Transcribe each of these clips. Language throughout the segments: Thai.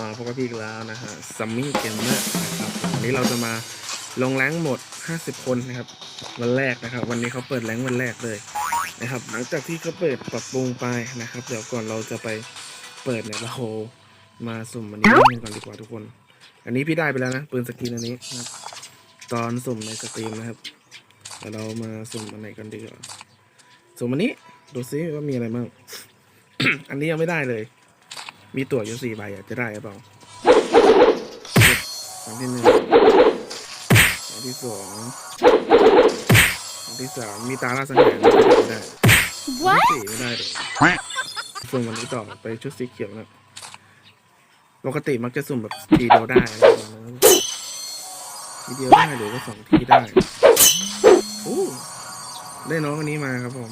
มาพบกับพี่อีกแล้วนะฮะซัมมี่เกมเมอร์นะครับวันนี้เราจะมาลงแรงหมด 50 คนนะครับ วันแรกนะครับ วันนี้เขาเปิดแรงวันแรกเลยนะครับ หลังจากที่เขาเปิดปรับปรุงไปนะครับ เดี๋ยวก่อนเราจะไปเปิดเนี่ยเรามาสุ่มอันนี้กันก่อนดีกว่าทุกคน อันนี้พี่ได้ไปแล้วนะปืนสกรีนอันนี้นะตอนสุ่มในสตรีมนะครับเดี๋ยวเรามาสุ่มอันไหนกันดีกว่าสุ่มอันนี้ดูซิว่ามีอะไรบ้างอันนี้ยังไม่ได้เลย มีตั๋วอยู่สี่ใบอะจะได้หรือเปล่าครั้งที่หนึ่งครั้งที่สองครั้งที่สามมีตาล่าสังหารไม่ได้ครั้งที่สี่ไม่ได้เลยส่วนวันนี้ต่อไปชุดสีเขียวนะปกติมักจะสุ่มแบบทีเดียวได้อะไรประมาณนั้นทีเดียวได้หรือว่าสองทีได้โอ้ได้น้องอันนี้มาครับผม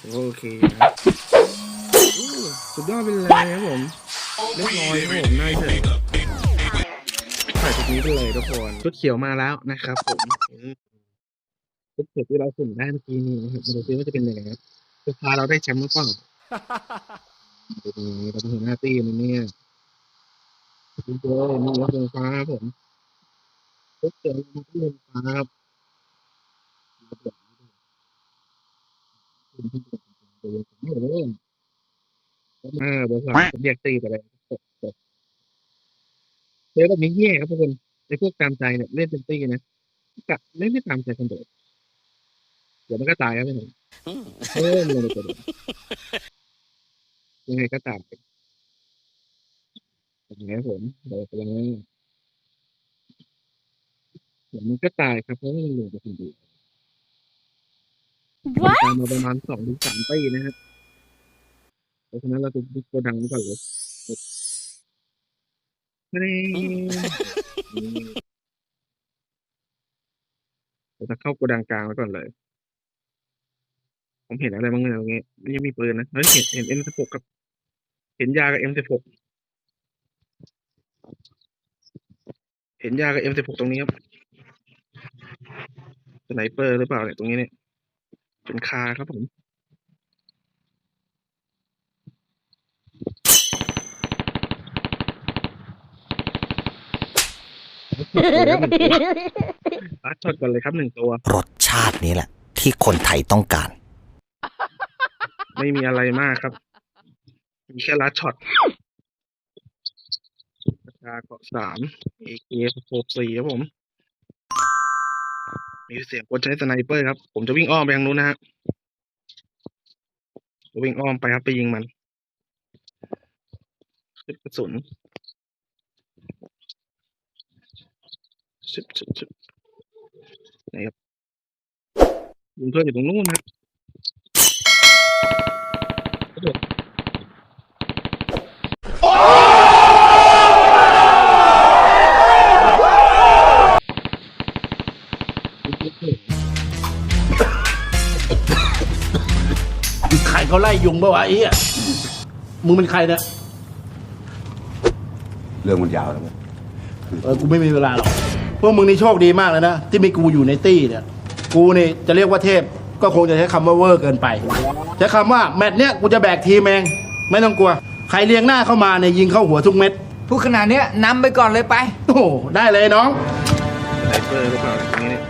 ถือว่าโอเคนะอู้ สุดยอดไปเลยครับผมเรียบร้อยครับผมน่าเฉยใส่ชุดนี้ไปเลยทุกคนชุดเขียวมาแล้วนะครับผมชุดเขียวที่เราสุ่มได้เมื่อกี้นี้นะครับมาดูซิว่าจะเป็นยังไงครับจะพาเราได้แชมป์หรือเปล่าดูนี่เราเป็นหัวหน้าตีนเนี่ยคุณโจนี่รถไฟฟ้าครับผมชุดเขียวรถไฟฟ้าครับเออเบอร์สองผมเรียกตีไปเลยเดี๋ยวแบบนี้แย่ครับทุกคนไอ้พวกตามใจเนี่ยเล่นเป็นตีนะกะเล่นไม่ตามใจคนเดียวเดี๋ยวมันก็ตายครับพี่หนุ่มเออมันเลยตัวเดียวยังไงก็ตามอย่างนี้ครับผมเดี๋ยวไปแล้วเดี๋ยวมันก็ตายครับเพราะว่ามันเหลือแต่คนเดียว What? ตามมาประมาณสองถึงสามปีนะครับ เพราะฉะนั้นเราจะบุกโกดังนี้ก่อนเลยไม่ได้เราจะเข้าโกดังกลางไว้ก่อนเลย ผมเห็นอะไรบ้างเนี่ยตรงนี้ยังมีปืนนะเฮ้ยเห็นเห็นเอ็มสิบหกกับ เห็นยากับเอ็มสิบหกเห็นยากับเอ็มสิบหกตรงนี้ครับสไนเปอร์หรือเปล่าเนี่ยตรงนี้เนี่ย เป็นคาครับผม รัดช็อตก่อนเลยครับหนึ่งตัว รสชาตินี้แหละ ที่คนไทยต้องการ ไม่มีอะไรมากครับ มีแค่รัดช็อตราคาเกาะสามเอเคหกสี่ครับผม มีเสียงคนใช้สไนเปอร์ครับ ผมจะวิ่งอ้อมไปทางนู้นนะฮะจะวิ่งอ้อมไปครับไปยิงมันขึ้นกระสุน ชิบชิบชิบไหนครับยิงเพื่อนอยู่ตรงนู้นนะใครเขาไล่ยุงปะวะไอ้เหี้ยมึงเป็นใครเนี่ยเรื่องมันยาวแล้วมั้ย เออกูไม่มีเวลาหรอก พวกมึงนี่โชคดีมากเลยนะ ที่มีกูอยู่ในตี้เนี่ย กูนี่จะเรียกว่าเทพ ก็คงจะใช้คำว่าเวอร์เกินไป ใช้คำว่าแมตช์เนี้ยกูจะแบกทีมเอง ไม่ต้องกลัว ใครเรียงหน้าเข้ามาเนี่ยยิงเข้าหัวทุกเม็ด พูดขนาดเนี้ยนำไปก่อนเลยไป โอ้โหได้เลยน้องสไนเปอร์หรือเปล่าตรงนี้เนี่ย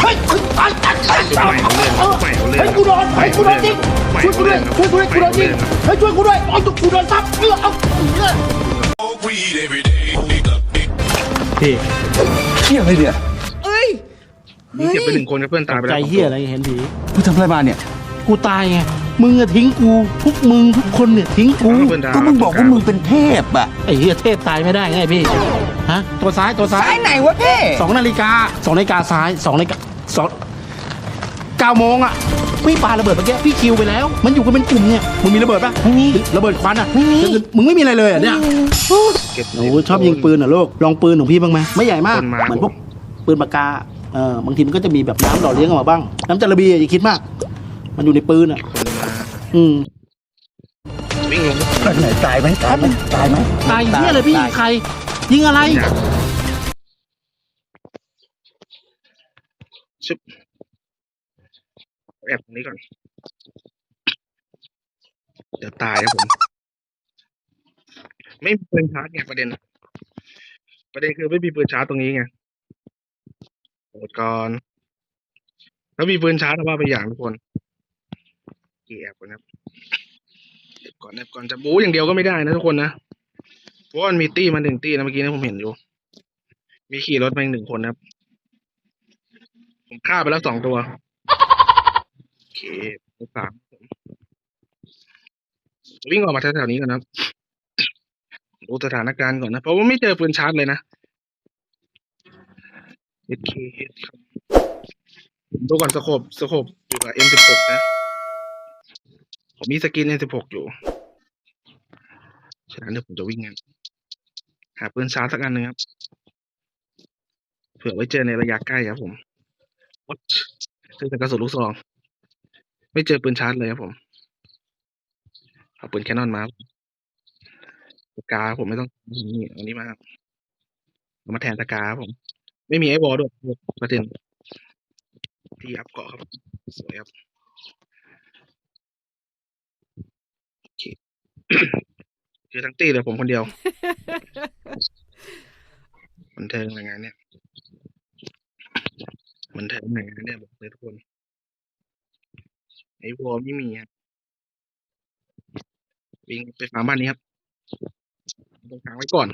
เฮ้ยเฮ้ยตายตายตายชุดใหม่เอาเรื่องชุดใหม่เอาเรื่องเฮ้ยกูโดนเฮ้ยกูโดนจริงใหม่ช่วยกูด้วยช่วยกูด้วยกูโดนจริงเฮ้ยช่วยกูด้วยไอ้ตุ๊กกูโดนซับเออเอาเออพี่เที่ยอะไรเนี่ยเอ้ยยิงเก็บไปหนึ่งคนกับเพื่อนตายไปแล้วเฮียอะไรเห็นผีกูทำอะไรมาเนี่ย กูตายไง มึงอะทิ้งกูทุกมึงทุกคนเนี่ยทิ้งกู ก็มึงบอกว่ามึงเป็นเทพอะไอ้เฮียเทพตายไม่ได้ไงพี่ ฮะ ตัวซ้ายตัวซ้าซ้ายยไหนวะพี่สองนาฬิกาสองนาฬิกาซ้ายสองนาฬิกา สองเก้าโมงอะพี่ปาระเบิดเมื่อกี้พี่คิวไปแล้ว มันอยู่กันเป็นกลุ่มเนี่ยมึงมีระเบิดปะไม่มีระเบิดควันอะไม่มีมึงไม่มีอะไรเลยอะเนี่ยเก็บโอ้ชอบยิงปืนเหรอลูกลองปืนของพี่บ้างไหมไม่ใหญ่มากคนมาเหมือนพวกปืนปากกาเออบางทีมันก็จะมีแบบน้ำหล่อเลี้ยงออกมาบ้าง น้ำจระบีอย่าคิดมาก มันอยู่ในปืนอะคนมาอืมวิ่งลงไหนตายไหมตายไหมตายไหมตายเฮียเลยพี่ใคร ยิงอะไรอยากชุบ แอบตรงนี้ก่อน เดี๋ยวตายครับผม ไม่มีปืนชาร์จไงประเด็น ประเด็นคือไม่มีปืนชาร์จตรงนี้ไงโหดก่อนแล้วมีปืนชาร์จเอาว่าไปอย่างทุกคนกี่แอบก่อนครับแอบก่อนแอบก่อนจะบู๊อย่างเดียวก็ไม่ได้นะทุกคนนะเพราะมันมีตี้มาหนึ่งตี้นะเมื่อกี้นะผมเห็นอยู่ มีขี่รถมาอีกหนึ่งคนนะครับ ผมฆ่าไปแล้วสองตัว สามวิ่งออกมาแถวๆนี้ก่อนนะครับดูสถานการณ์ก่อนนะ เพราะว่าไม่เจอปืนชาร์จเลยนะ HK คดูก่อนสโคบสโคบอยู่กับ M16 นะ ผมมีสกิน M16 อยู่ ฉะนั้นเดี๋ยวผมจะวิ่งกันหาปืนชาร์จสักอันหนึ่งครับ เผื่อไว้เจอในระยะใกล้ครับผมวัดคือแต่กระสุนลูกซอง ไม่เจอปืนชาร์จเลยครับผม เอาปืนแคนนอนมาครับสกาผมไม่ต้องนี่เอานี้มาครับเอามาแทนสกาครับผม ไม่มีไอ้วอลด้วยประเด็นที่อัพเกาะครับ สวยครับโอเคคือทั้งตีเลยผมคนเดียวบันเทิงอะไรงานเนี่ยบันเทิงอะไรงานเนี่ยบอกเลยทุกคน ไอ้วอลไม่มีครับวิ่งไปฟาร์มบ้านนี้ครับตรงกลางไว้ก่อน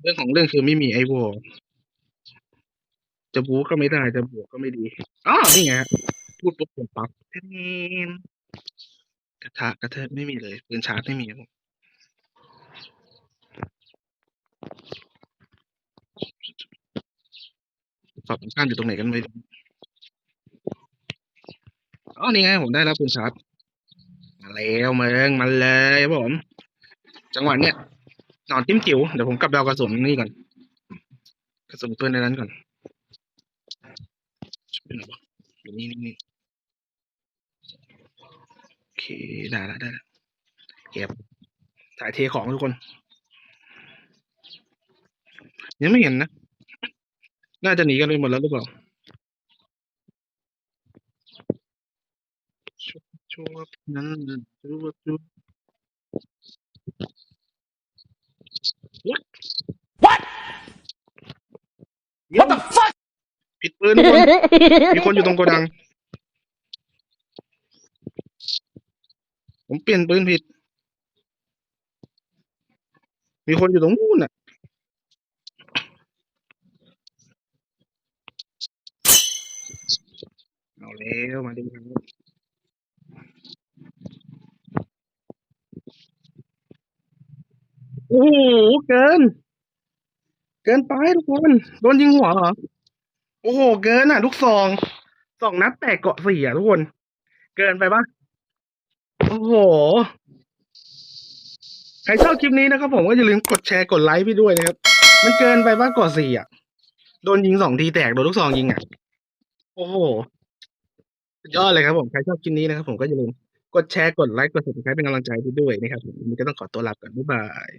เรื่องของเรื่องคือไม่มีไอ้วอลจะบูก็ไม่ได้ จะบวกก็ไม่ดีอ๋อนี่ไงพูดปุ๊บผมปั๊บเทนกระทะกระเทะไม่มีเลยปืนชาร์จไม่มีครับผมสอบข้างอยู่ตรงไหนกันไม่รู้ อ๋อนี่ไงผมได้แล้วปืนชาร์จมาแล้วเมืองมาเลยครับผม จังหวะเนี้ยนอนจิ้มจิ๋วเดี๋ยวผมกลับดาวกระสุนนี่ก่อน กระสุนปืนในนั้นก่อนเป็นไหนวะอยู่นี่นี่นี่โอเคได้แล้วได้แล้วเก็บถ่ายเทของทุกคน ยังไม่เห็นนะ น่าจะหนีกันไปหมดแล้วหรือเปล่า ชัวร์ชัวร์นั่นชัวร์ชัวร์ What What What the fuck ผิดปืนทุกคนมีคนอยู่ตรงโกดัง ผมเปลี่ยนปืนผิด มีคนอยู่ตรงนู้นน่ะ เอาแล้วมาดูกันครับ โอ้โหเกิน เกินไปทุกคนโดนยิงหัวเหรอโอ้โห เกินอะลูกซองสองนัดแตกเกาะสี่อะทุกคน เกินไปปะโอ้โห ใครชอบคลิปนี้นะครับผมก็อย่าลืมกดแชร์กดไลค์พี่ด้วยนะครับ มันเกินไปปะเกาะสี่อะ โดนยิงสองทีแตกโดนลูกซองยิงอะ โอ้โหยอดเลยครับผมใครชอบคลิปนี้นะครับผมก็อย่าลืมกดแชร์กดไลค์กด subscribe เป็นกำลังใจให้ด้วยนะครับผมวันนี้ก็ต้องขอตัวลาไปก่อนบ๊ายบาย